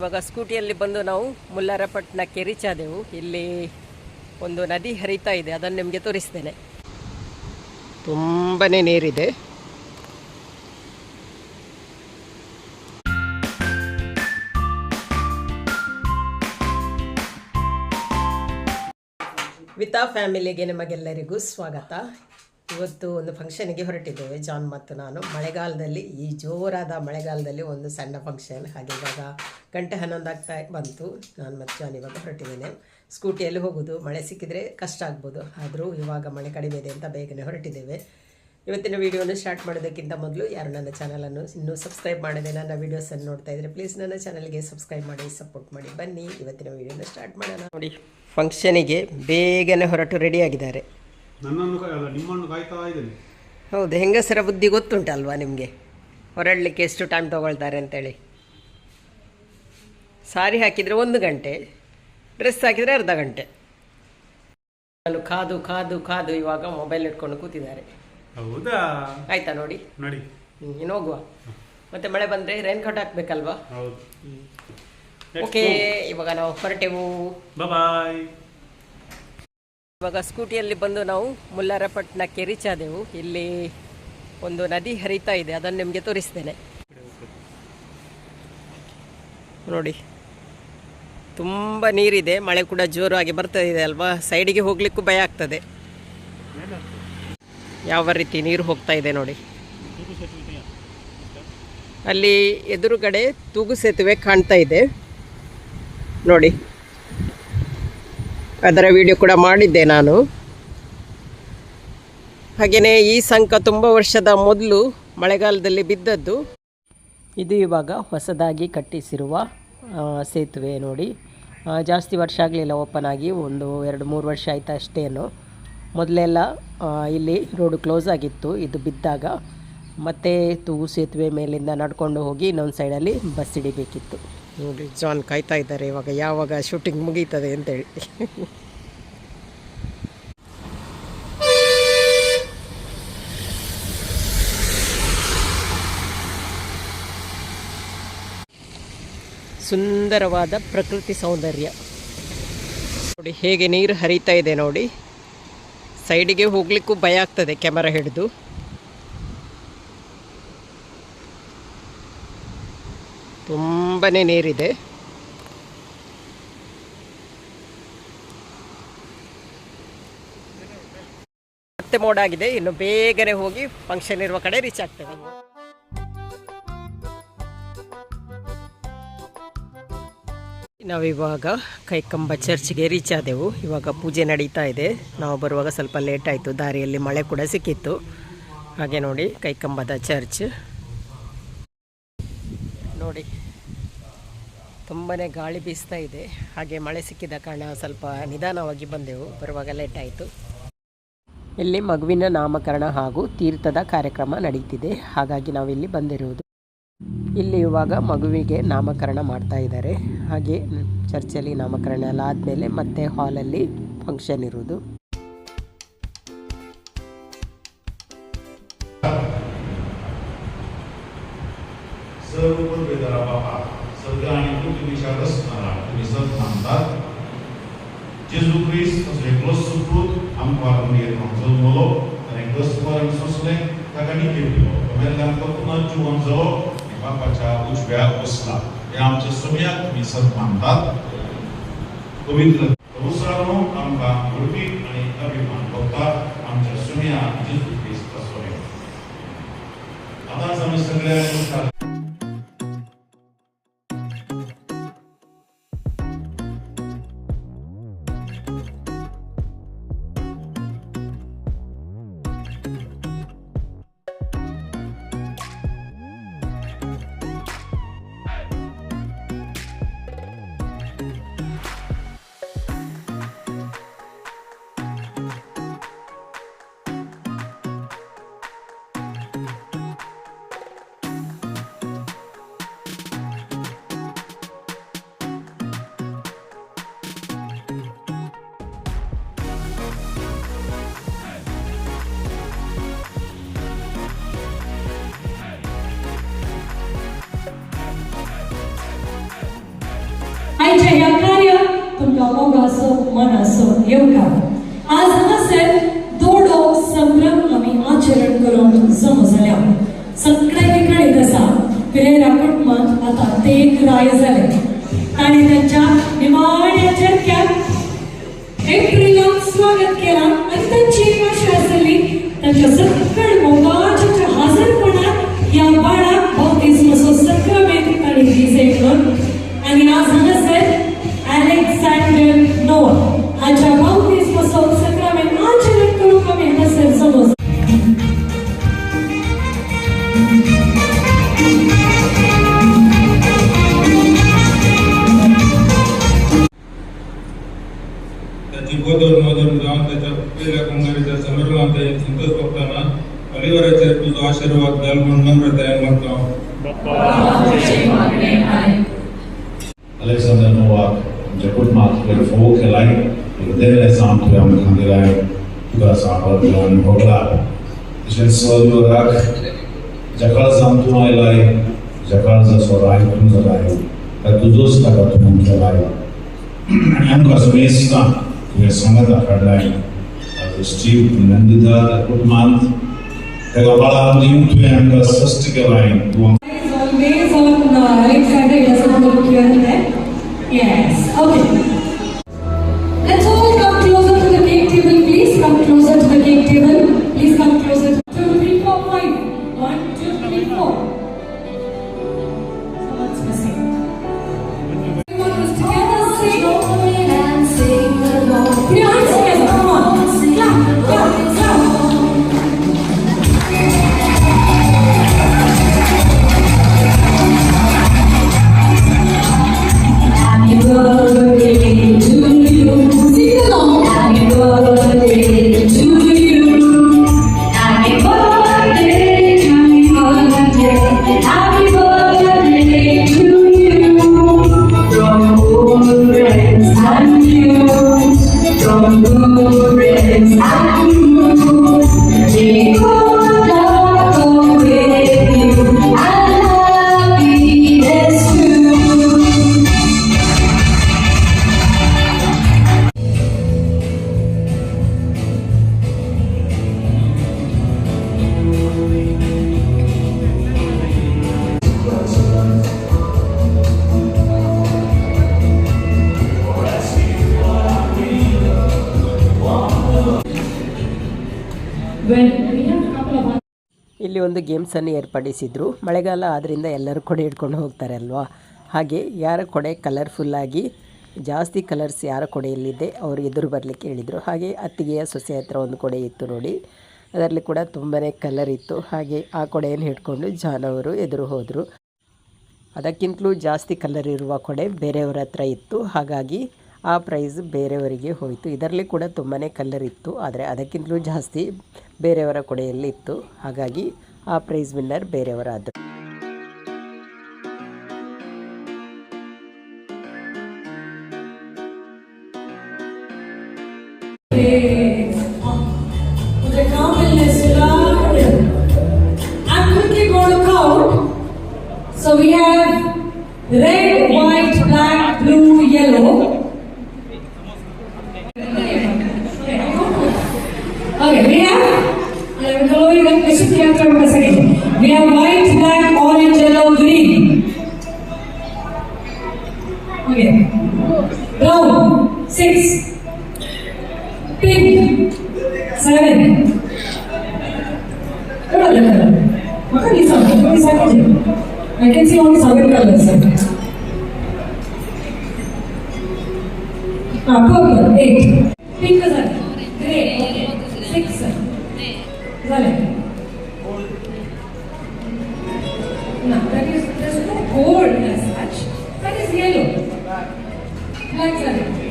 ಇವಾಗ ಸ್ಕೂಟಿಯಲ್ಲಿ ಬಂದು ನಾವು ಮುಲ್ಲಾರಪಟ್ಟಣಕ್ಕೆ ಕೆರಿಚಾದೆವು ಇಲ್ಲಿ ಒಂದು ನದಿ ಹರಿತಾ ಇದೆ, ಅದನ್ನು ನಿಮಗೆ ತೋರಿಸ್ತೇನೆ. ತುಂಬಾ ನೀರಿದೆ. ವಿತಾ ಫ್ಯಾಮಿಲಿಗೆ ನಿಮಗೆಲ್ಲರಿಗೂ ಸ್ವಾಗತ. ಇವತ್ತು ಒಂದು ಫಂಕ್ಷನ್ಗೆ ಹೊರಟಿದ್ದೇವೆ. ಜಾನ್ ಮತ್ತು ನಾನು. ಮಳೆಗಾಲದಲ್ಲಿ, ಈ ಜೋರಾದ ಮಳೆಗಾಲದಲ್ಲಿ ಒಂದು ಸಣ್ಣ ಫಂಕ್ಷನ್ ಹಾಗೆ ಇವಾಗ ಗಂಟೆ ಹನ್ನೊಂದು ಆಗ್ತಾ ಬಂತು. ನಾನು ಮತ್ತು ಜಾನ್ ಇವಾಗ ಹೊರಟಿದ್ದೇನೆ. ಸ್ಕೂಟಿಯಲ್ಲಿ ಹೋಗೋದು, ಮಳೆ ಸಿಕ್ಕಿದರೆ ಕಷ್ಟ ಆಗ್ಬೋದು. ಆದರೂ ಇವಾಗ ಮಳೆ ಕಡಿಮೆ ಇದೆ ಅಂತ ಬೇಗನೆ ಹೊರಟಿದ್ದೇವೆ. ಇವತ್ತಿನ ವಿಡಿಯೋನ ಸ್ಟಾರ್ಟ್ ಮಾಡೋದಕ್ಕಿಂತ ಮೊದಲು ಯಾರು ನನ್ನ ಚಾನಲನ್ನು ಇನ್ನೂ ಸಬ್ಸ್ಕ್ರೈಬ್ ಮಾಡಿದೆ ನನ್ನ ವೀಡಿಯೋಸನ್ನು ನೋಡ್ತಾ ಇದ್ದರೆ ಪ್ಲೀಸ್ ನನ್ನ ಚಾನಲ್ಗೆ ಸಬ್ಸ್ಕ್ರೈಬ್ ಮಾಡಿ ಸಪೋರ್ಟ್ ಮಾಡಿ. ಬನ್ನಿ, ಇವತ್ತಿನ ವಿಡಿಯೋನ ಸ್ಟಾರ್ಟ್ ಮಾಡೋಣ. ನೋಡಿ ಫಂಕ್ಷನಿಗೆ ಬೇಗನೆ ಹೊರಟು ರೆಡಿಯಾಗಿದ್ದಾರೆ ನನ್ನನ್ನು ಅಲ್ಲ ನಿಮ್ಮನ್ನು ಕಾಯ್ತಾ ಇದ್ದೇನೆ. ಹೌದು ಹೆಂಗಸರ ಬುದ್ಧಿ ಗೊತ್ತುಂಟಲ್ವಾ ನಿಮಗೆ? ಹೊರಡಲಿಕ್ಕೆ ಎಷ್ಟು ಟೈಮ್ ತೊಗೊಳ್ತಾರೆ ಅಂತೇಳಿ. ಸಾರಿ ಹಾಕಿದರೆ ಒಂದು ಗಂಟೆ ಡ್ರೆಸ್ ಹಾಕಿದರೆ ಅರ್ಧ ಗಂಟೆ. ನಾನು ಕಾದು ಕಾದು ಕಾದು ಇವಾಗ ಮೊಬೈಲ್ ಇಟ್ಕೊಂಡು ಕೂತಿದ್ದಾರೆ. ಹೌದಾ? ಆಯ್ತಾ ನೋಡಿ? ನೋಡಿ. ಇನ್ನು ಹೋಗುವ. ಮತ್ತೆ ಮಳೆ ಬಂದರೆ ರೈನ್ ಕೋಟ್ ಹಾಕ್ಬೇಕಲ್ವಾ? ಹೌದು. ಓಕೆ ಇವಾಗ ನಾವು ಹೊರಟೆವು. ಬಾಯ್ ಇವಾಗ ಸ್ಕೂಟಿಯಲ್ಲಿ ಬಂದು ನಾವು ಮುಲ್ಲಾರಪಟ್ಟಣ ಕೆರಿಚಾದೆವು. ಇಲ್ಲಿ ಒಂದು ನದಿ ಹರಿತಾ ಇದೆ, ಅದನ್ನು ನಿಮಗೆ ತೋರಿಸ್ತೇನೆ. ನೋಡಿ, ತುಂಬ ನೀರಿದೆ, ಮಳೆ ಕೂಡ ಜೋರಾಗಿ ಬರ್ತಾ ಇದೆ ಅಲ್ವಾ? ಸೈಡಿಗೆ ಹೋಗ್ಲಿಕ್ಕೂ ಭಯ ಆಗ್ತದೆ. ಯಾವ ರೀತಿ ನೀರು ಹೋಗ್ತಾ ಇದೆ ನೋಡಿ. ಅಲ್ಲಿ ಎದುರುಗಡೆ ತೂಗು ಸೇತುವೆ ಕಾಣ್ತಾ ಇದೆ. ನೋಡಿ ಅದರ ವಿಡಿಯೋ ಕೂಡ ಮಾಡಿದ್ದೆ ನಾನು. ಹಾಗೆಯೇ ಈ ಸಂಕ ತುಂಬ ವರ್ಷದ ಮೊದಲು ಮಳೆಗಾಲದಲ್ಲಿ ಬಿದ್ದದ್ದು. ಇದು ಇವಾಗ ಹೊಸದಾಗಿ ಕಟ್ಟಿಸಿರುವ ಸೇತುವೆ ನೋಡಿ. ಜಾಸ್ತಿ ವರ್ಷ ಆಗಲಿಲ್ಲ ಓಪನ್ ಆಗಿ, ಒಂದು ಎರಡು ಮೂರು ವರ್ಷ ಆಯಿತು ಅಷ್ಟೇನು. ಮೊದಲೆಲ್ಲ ಇಲ್ಲಿ ರೋಡು ಕ್ಲೋಸ್ ಆಗಿತ್ತು, ಇದು ಬಿದ್ದಾಗ. ಮತ್ತೆ ತೂಗು ಸೇತುವೆ ಮೇಲಿಂದ ನಡ್ಕೊಂಡು ಹೋಗಿ ಇನ್ನೊಂದು ಸೈಡಲ್ಲಿ ಬಸ್ ಹಿಡಿಬೇಕಿತ್ತು. ನೋಡಿ ಜಾನ್ ಕಾಯ್ತಾ ಇದ್ದಾರೆ. ಇವಾಗ ಯಾವಾಗ ಶೂಟಿಂಗ್ ಮುಗೀತದೆ ಅಂತೇಳಿ. ಸುಂದರವಾದ ಪ್ರಕೃತಿ ಸೌಂದರ್ಯ. ನೋಡಿ, ಹೇಗೆ ನೀರು ಹರಿತಾ ಇದೆ ನೋಡಿ. ಸೈಡಿಗೆ ಹೋಗ್ಲಿಕ್ಕೂ ಭಯ ಆಗ್ತದೆ ಕ್ಯಾಮರಾ ಹಿಡಿದು. ತುಂಬನೇ ನೀರಿದೆ. ಮತ್ತೆ ಮೋಡ ಆಗಿದೆ. ಇನ್ನು ಬೇಗನೆ ಹೋಗಿ ಫಂಕ್ಷನ್ ಇರುವ ಕಡೆ ರೀಚ್ ಆಗ್ತೇವೆ ನಾವಿವಾಗ ಕೈಕಂಬ ಚರ್ಚ್ಗೆ ರೀಚ್ ಆದೆವು. ಇವಾಗ ಪೂಜೆ ನಡೀತಾ ಇದೆ. ನಾವು ಬರುವಾಗ ಸ್ವಲ್ಪ ಲೇಟ್ ಆಯಿತು. ದಾರಿಯಲ್ಲಿ ಮಳೆ ಕೂಡ ಸಿಕ್ಕಿತ್ತು. ಹಾಗೆ ನೋಡಿ ಕೈಕಂಬದ ಚರ್ಚ್. ನೋಡಿ. ತುಂಬನೇ ಗಾಳಿ ಬೀಸ್ತಾ ಇದೆ. ಹಾಗೆ ಮಳೆ ಸಿಕ್ಕಿದ ಕಾರಣ ಸ್ವಲ್ಪ ನಿಧಾನವಾಗಿ ಬಂದೆವು. ಬರುವಾಗ ಲೇಟ್ ಆಯಿತು. ಇಲ್ಲಿ ಮಗುವಿನ ನಾಮಕರಣ ಹಾಗೂ ತೀರ್ಥದ ಕಾರ್ಯಕ್ರಮ ನಡೀತಿದೆ. ಹಾಗಾಗಿ ನಾವಿಲ್ಲಿ ಬಂದಿರುವುದು. ಇಲ್ಲಿ ಇವಾಗ ಮಗುವಿಗೆ ನಾಮಕರಣ ಮಾಡ್ತಾ ಇದ್ದಾರೆ. ಹಾಗೆ ಚರ್ಚಲ್ಲಿ ನಾಮಕರಣ ಎಲ್ಲ ಆದಮೇಲೆ ಮತ್ತೆ ಹಾಲಲ್ಲಿ ಫಂಕ್ಷನ್ ಇರುವುದು. ಸರ್ವ सध्या आणि विचारत असणारा तुम्ही सर सांगतात जेजू क्रिस्त एकलोच सुपूत आमकां आमगे हांचो मलो आनी गस्पर आनी सोसलें ताका निकेप केलो मागीर आमकां पुनर् जिवन जालो बापाच्या उजव्या बसला हे आमच्या सगळ्याक तुम्ही सर मानतात पवित्र आयच्या ह्या कार्य तुमकां मोग असो मन असो येवकार आज हांगासर दोडो संभ्रम आमी आचरण करूंक जमो जाल्या सगळे ठिकाणी आसा पेरेरा कुटुंबात आतां ते एक राय जाले ताणी तांच्या निमाण्या चरक्यात एप्रिलाक स्वागत केलां. आणि तांची एक आशा आसली तांच्या Bodoh maju mudah tetap kita kongsi kita ಸಂತೋಷ ಪಡ್ತಾನ cintas waktu ಆಶೀರ್ವಾದ Hari hari cerita itu asyik waktu dalam mandi dan mandi. Bapa, Bapa, Bapa, Bapa, Bapa. Alexander Novak, jemput mak dari Fogo ke lagi. Ibu dari lelaki kita yang kami lagi juga sampai di dalam hotel. Jangan selalu rak. Jikalau zaman tu mai lagi, jikalau zaman sorai pun sorai. Tetapi dosa Ja sam vada hrdaj, a da stiv nandida da kutman, kada vada nijutujem da sastigavajem tuom. ಇಲ್ಲಿ ಒಂದು ಗೇಮ್ಸನ್ನು ಏರ್ಪಡಿಸಿದ್ರು. ಮಳೆಗಾಲ ಆದ್ದರಿಂದ ಎಲ್ಲರೂ ಕೊಡೆ ಹಿಡ್ಕೊಂಡು ಹೋಗ್ತಾರೆ ಅಲ್ವಾ? ಹಾಗೆ ಯಾರ ಕೊಡೆ ಕಲರ್ಫುಲ್ಲಾಗಿ ಜಾಸ್ತಿ ಕಲರ್ಸ್ ಯಾರ ಕೊಡೆಯಲ್ಲಿದೆ ಅವರು ಎದುರು ಬರಲಿಕ್ಕೆ ಹೇಳಿದರು. ಹಾಗೆ ಅತ್ತಿಗೆಯ ಸೊಸೆ ಹತ್ರ ಒಂದು ಕೊಡೆ ಇತ್ತು ನೋಡಿ. ಅದರಲ್ಲಿ ಕೂಡ ತುಂಬಾ ಕಲರ್ ಇತ್ತು. ಹಾಗೆ ಆ ಕೊಡೆಯನ್ನು ಹಿಡ್ಕೊಂಡು ಜಾನವರು ಎದುರು ಹೋದರು. ಅದಕ್ಕಿಂತಲೂ ಜಾಸ್ತಿ ಕಲರ್ ಇರುವ ಕೊಡೆ ಬೇರೆಯವರ ಹತ್ರ ಇತ್ತು. ಹಾಗಾಗಿ ಆ ಪ್ರೈಸ್ ಬೇರೆಯವರಿಗೆ ಹೋಯಿತು. ಇದರಲ್ಲಿ ಕೂಡ ತುಂಬಾ ಕಲರ್ ಇತ್ತು. ಆದರೆ ಅದಕ್ಕಿಂತಲೂ ಜಾಸ್ತಿ ಬೇರೆಯವರ ಕೊಡೆಯಲ್ಲಿ ಇತ್ತು. ಹಾಗಾಗಿ ಆ ಪ್ರೈಸ್ ವಿನ್ನರ್ ಬೇರೆಯವರಾದರು seven. What about the? What can you seven? What is seven? I can see only seven colors. Ah, purple, eight. Pink is that? Grey. Six. Is that it? No, that is, there's no gold as such. That is yellow. Black, black,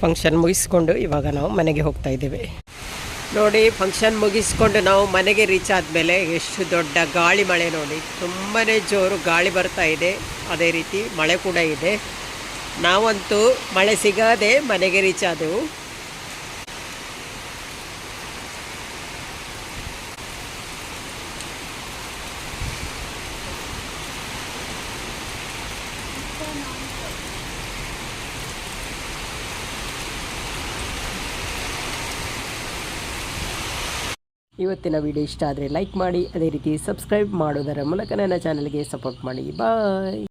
فشن منگواؤں منگے ہوتا ہے ನೋಡಿ function ಮುಗಿಸ್ಕೊಂಡು ನಾವು ಮನೆಗೆ reach ಆದಮೇಲೆ ಎಷ್ಟು ದೊಡ್ಡ ಗಾಳಿ ಮಳೆ ನೋಡಿ. ತುಂಬಾ ಜೋರು ಗಾಳಿ ಬರ್ತಾ ಇದೆ. ಅದೇ ರೀತಿ ಮಳೆ ಕೂಡ ಇದೆ. ನಾವಂತೂ ಮಳೆ ಸಿಗದೆ ಮನೆಗೆ ರೀಚ್ ಆದೆವು. ಇವತ್ತಿನ ವಿಡಿಯೋ ಇಷ್ಟ ಆದರೆ ಲೈಕ್ ಮಾಡಿ, ಅದೇ ರೀತಿ ಸಬ್ಸ್ಕ್ರೈಬ್ ಮಾಡೋದರ ಮೂಲಕ ನನ್ನ ಚಾನಲ್ಗೆ ಸಪೋರ್ಟ್ ಮಾಡಿ. ಬಾಯ್